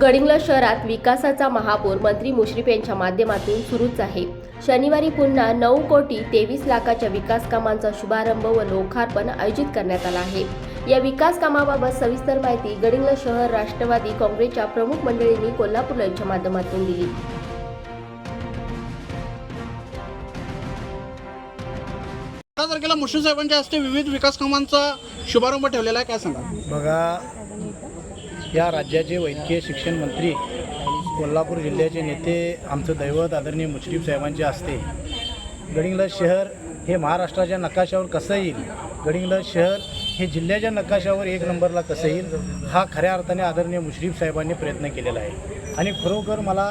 गडिंग्लज शहरात विकासाचा महापूर मंत्री मुश्रीफ यांच्या माध्यमातून सुरूच आहे. शनिवारी पुन्हा नऊ कोटी तेवीस लाखाच्या विकास कामांचा शुभारंभ व लोकार्पण आयोजित करण्यात आला आहे. या विकास कामाबाबत सविस्तर माहिती गडिंग्लज शहर राष्ट्रवादी काँग्रेसच्या प्रमुख मंडळींनी कोल्हापूर यांच्या माध्यमातून दिली. तारखेला मुश्रीफ साहेबांच्या हस्ते विविध विकास कामांचा शुभारंभ ठेवलेला आहे. काय सांगा बघा या राज्याचे वैद्यकीय शिक्षण मंत्री कोल्हापूर जिल्ह्याचे नेते आमचं दैवत आदरणीय मुश्रीफ साहेबांचे असते गडिंग्लज शहर हे महाराष्ट्राच्या नकाशावर कसं येईल? गडिंग्लज शहर हे जिल्ह्याच्या नकाशावर एक नंबरला कसं येईल? हा खऱ्या अर्थाने आदरणीय मुश्रीफ साहेबांनी प्रयत्न केलेला आहे. आणि खरोखर मला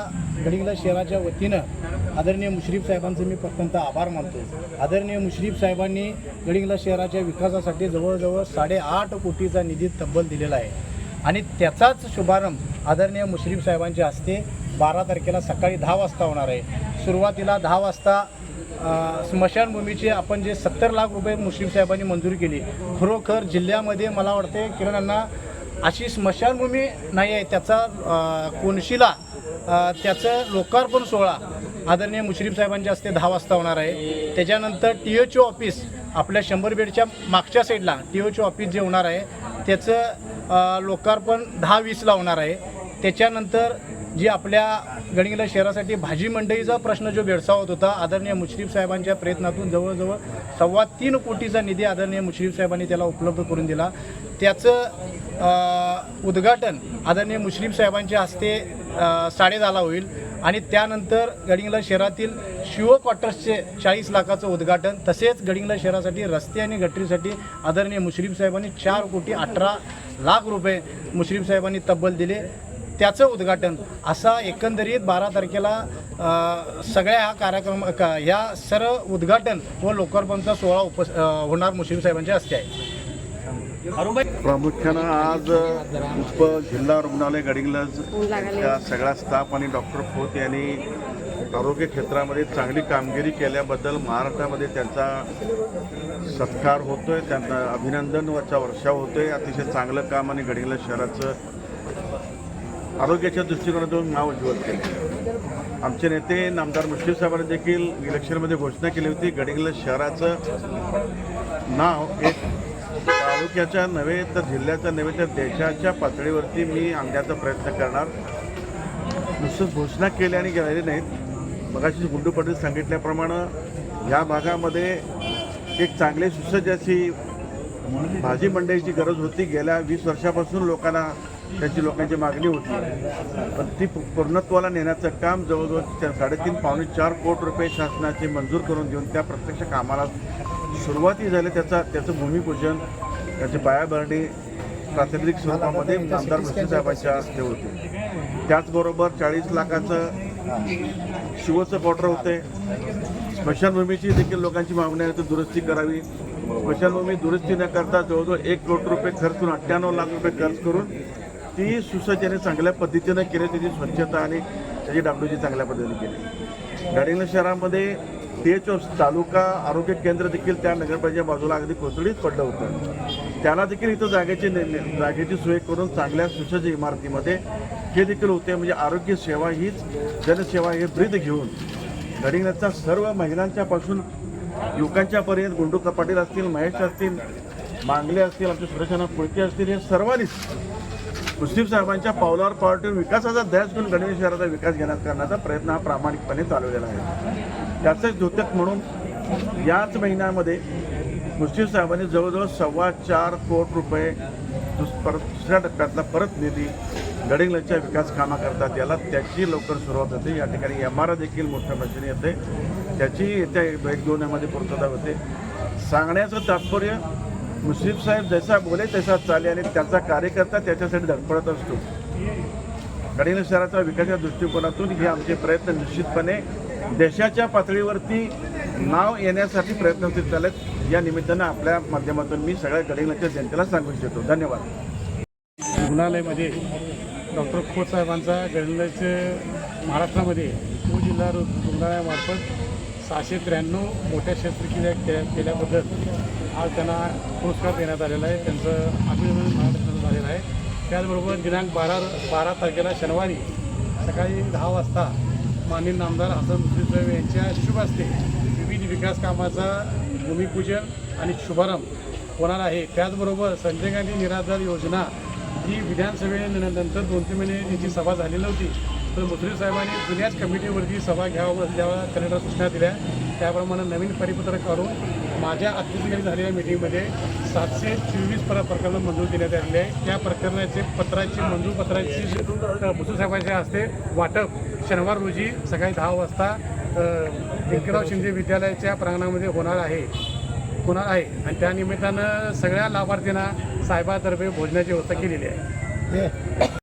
गडिंग्लज शहराच्या वतीनं आदरणीय मुश्रीफ साहेबांचे मी प्रथमतः आभार मानतो. आदरणीय मुश्रीफ साहेबांनी गडिंग्लज शहराच्या विकासासाठी जवळजवळ साडेआठ कोटीचा निधी तब्बल दिलेला आहे. आणि त्याचाच शुभारंभ आदरणीय मुश्रीफ साहेबांच्या हस्ते बारा तारखेला सकाळी दहा वाजता होणार आहे. सुरुवातीला दहा वाजता स्मशानभूमीचे आपण जे सत्तर लाख रुपये मुश्रीफ साहेबांनी मंजूर केली खरोखर जिल्ह्यामध्ये मला वाटते किरणांना अशी स्मशानभूमी नाही आहे त्याचा अ, कोनशिला त्याचं लोकार्पण सोहळा आदरणीय मुश्रीफ साहेबांच्या हस्ते दहा वाजता होणार आहे. त्याच्यानंतर टी एच ओ ऑफिस आपल्या शंभर बेडच्या मागच्या साईडला टी एच ओ ऑफिस जे होणार आहे त्याचं लोकार्पण दहा वीसला होणार आहे. त्याच्यानंतर जी आपल्या गडिंगला शहरासाठी भाजी मंडईचा प्रश्न जो भेडसावत होता आदरणीय मुश्रीफ साहेबांच्या प्रयत्नातून जवळजवळ सव्वा तीन कोटीचा निधी आदरणीय मुश्रीफ साहेबांनी त्याला उपलब्ध करून दिला. त्याचं उद्घाटन आदरणीय मुश्रीफ साहेबांच्या हस्ते अ, साडेदहाला होईल. आणि त्यानंतर गडिंगला शहरातील शिव क्वार्टर्सचे चाळीस लाखाचं उद्घाटन तसेच गडिंगला शहरासाठी रस्ते आणि गटरीसाठी आदरणीय मुश्रीफ साहेबांनी चार कोटी अठरा लाख रुपये मुश्रीफ साहेबांनी तब्बल दिले. त्याचं उद्घाटन असा एकंदरीत बारा तारखेला सगळ्या ह्या कार्यक्रम का ह्या सर्व उद्घाटन व लोकार्पणचा सोहळा उप होणार मुश्रीफ साहेबांच्या हस्ते आहे. प्रामुख्यानं आज उप जिल्हा रुग्णालय गडिंगलज या सगळ्या स्टाफ आणि डॉक्टर खोत यांनी आरोग्य क्षेत्रामध्ये चांगली कामगिरी केल्याबद्दल महाराष्ट्रामध्ये त्यांचा सत्कार होतोय त्यांना अभिनंदन वर्षा होतो होतोय. अतिशय चांगलं काम आणि गडिंगला शहराचं आरोग्याच्या दृष्टिकोनातून नाव उज्ज्वल केले. आमचे नेते नामदार मुश्रीफ साहेबांनी देखील इलेक्शनमध्ये घोषणा केली होती गडिंगला शहराचं नाव एक तालुक्याच्या नव्हे तर जिल्ह्याच्या नव्हे तर देशाच्या पातळीवरती मी आणण्याचा प्रयत्न करणार. नुसतंच घोषणा केली आणि गेलेले नाहीत. मगाशी गुंडू पाटील सांगितल्याप्रमाणे या भागामध्ये एक चांगले सुसज्ज अशी भाजी मंडईची गरज होती. गेल्या वीस वर्षापासून लोकांना त्याची लोकांची मागणी होती. पण ती पूर्णत्वाला नेण्याचं काम जवळजवळ त्या साडेतीन पावणे चार कोटी रुपये शासनाचे मंजूर करून देऊन त्या प्रत्यक्ष कामाला सुरुवाती झाली. त्याचा त्याचं भूमिपूजन त्याची पायाभरणी प्रातिनिधिक स्वरूपामध्ये आमदार मुश्रीफ साहेबांच्या हस्ते होते. त्याचबरोबर चाळीस लाखाचं शिवचं क्वार्टर होते. स्मशानभूमीची देखील लोकांची मागणी आहे तर दुरुस्ती करावी. स्मशानभूमी दुरुस्ती न करता जवळजवळ एक कोटी रुपये खर्च करून अठ्ठ्याण्णव लाख रुपये खर्च करून ती सुसज्जने चांगल्या पद्धतीनं केली त्याची स्वच्छता आणि त्याची डागडुजी चांगल्या पद्धतीने केली. गाडिंगला शहरामध्ये टी एच तालुका आरोग्य केंद्र देखील त्या नगरपालिकेच्या बाजूला अगदी कोसळीत पडलं होतं. त्याला देखील इथं जागेची नि- जागेची सोय करून चांगल्या सुसज्ज इमारतीमध्ये हे देखील होते म्हणजे आरोग्य सेवा हीच जनसेवा हे ब्रीद घेऊन गडिंगलजच्या सर्व महिलांच्यापासून युवकांच्यापर्यंत गुंडू पाटील असतील महेश असतील मांगले असतील आमचे सुरेशाना पुळके असतील हे सर्वांनीच मुस्लिम साहेबांच्या पावलावर पावलं ठेवून विकासाचा ध्यास घेऊन गणेश शहराचा विकास घेण्यात करण्याचा प्रयत्न हा प्रामाणिकपणे चालवलेला आहे. त्याचंच द्योतक म्हणून याच महिन्यामध्ये मुस्लिम साहेबांनी जवळजवळ सव्वा चार कोट रुपये दुस परत दुसऱ्या टप्प्यातला परत निधी गडिंगलच्या विकास कामाकरता याला त्याची लवकर सुरुवात होते. या ठिकाणी एम आर देखील मोठ्या मशीन येते. त्याची येत्या एक दोन यामध्ये पूर्तता होते. सांगण्याचं तात्पर्य मुश्रीफ साहेब जैसा बोले तसा चाले आणि त्याचा कार्यकर्ता त्याच्यासाठी धडपडत असतो. गडिंग शहराचा विकासाच्या दृष्टिकोनातून हे आमचे प्रयत्न निश्चितपणे देशाच्या पातळीवरती नाव येण्यासाठी प्रयत्न प्रयत्नशील चालत या निमित्तानं आपल्या माध्यमातून मी सगळ्या गडिंग्लजच्या जनतेला सांगू इच्छितो. धन्यवाद. रुग्णालयामध्ये डॉक्टर खोत साहेबांचा गडिंग्लज महाराष्ट्रामध्ये उपजिल्हा रु रुग्णालयामार्फत सहाशे त्र्याण्णव मोठ्या शस्त्रक्रिया के केल्याबद्दल आज त्यांना पुरस्कार देण्यात आलेला आहे. त्यांचं अभिनंदन महाराष्ट्रात झालेलं आहे. त्याचबरोबर दिनांक बारा बारा तारखेला शनिवारी सकाळी दहा वाजता माननीय आमदार हसन मुश्रीफ साहेब यांच्या शुभ हस्ते विविध विकास कामाचा भूमिपूजन आणि शुभारंभ होणार आहे. त्याचबरोबर संजय गांधी निराधार योजना ही विधानसभेनंतर दोन तीन महिने यांची सभा झाली नव्हती तर मुश्रीफ साहेबांनी जुन्याच कमिटीवरती सभा घ्यावं द्यावा कलेक्टर सूचना दिल्या. त्याप्रमाणे नवीन परिपत्रक काढून माझ्या अध्यक्षतेखाली झालेल्या मिटिंगमध्ये सातशे चोवीस पर प्रकरणं मंजूर देण्यात आलेली. आहे त्या प्रकरणाचे पत्राची मंजूर पत्राची मुश्रीफ साहेबांच्या हस्ते वाटप शनिवार रोजी सकाळी दहा वाजता अ, शिंदे विद्यालयाच्या प्रांगणामध्ये होणार आहे. होणार आहे. आणि त्या निमित्तानं सगळ्या लाभार्थ्यांना साहेबातर्फे भोजनाची व्यवस्था केलेली आहे.